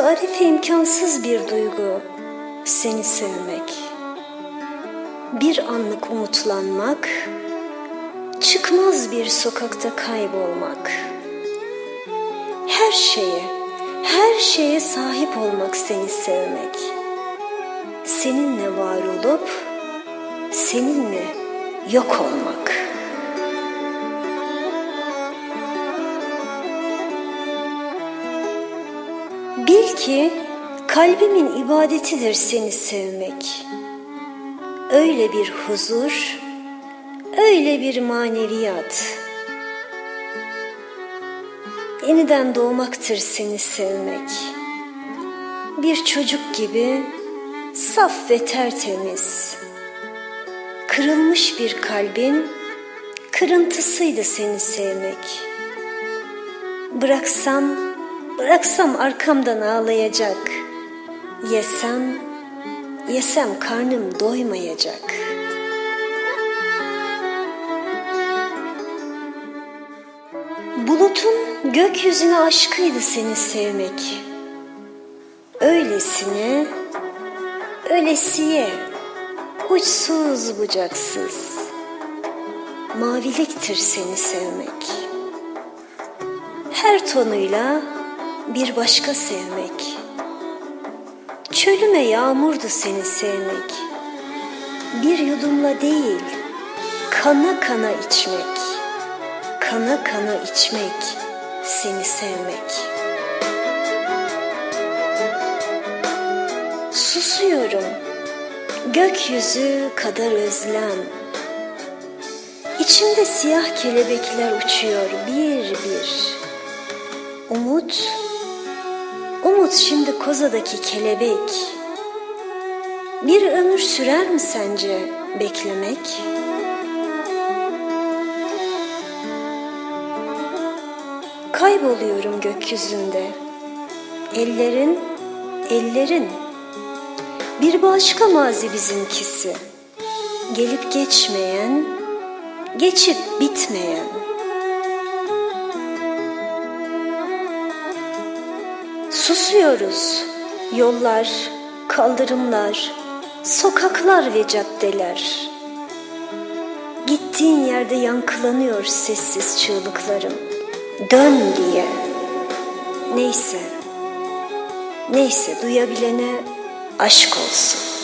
Tarifi imkansız bir duygu seni sevmek. Bir anlık umutlanmak, çıkmaz bir sokakta kaybolmak. Her şeye, her şeye sahip olmak seni sevmek. Seninle var olup seninle yok olmak. Bil ki kalbimin ibadetidir seni sevmek. Öyle bir huzur, öyle bir maneviyat. Yeniden doğmaktır seni sevmek. Bir çocuk gibi saf ve tertemiz. Kırılmış bir kalbin kırıntısıydı seni sevmek. Bıraksam, bıraksam arkamdan ağlayacak. Yesem, yesem karnım doymayacak. Bulutun gökyüzüne aşkıydı seni sevmek. Öylesine, öylesiye, uçsuz bucaksız. Maviliktir seni sevmek. Her tonuyla bir başka sevmek. Çölüme yağmurdu seni sevmek. Bir yudumla değil, kana kana içmek. Kana kana içmek, seni sevmek. Susuyorum, gökyüzü kadar özlem. İçimde siyah kelebekler uçuyor bir bir. Umut, umut şimdi kozadaki kelebek. Bir ömür sürer mi sence beklemek? Kayboluyorum gökyüzünde. Ellerin, ellerin. Bir başka mazi bizimkisi. Gelip geçmeyen, geçip bitmeyen. Susuyoruz. Yollar, kaldırımlar, sokaklar ve caddeler. Gittiğin yerde yankılanıyor sessiz çığlıklarım. Dön diye. Neyse. Neyse duyabilene aşk olsun.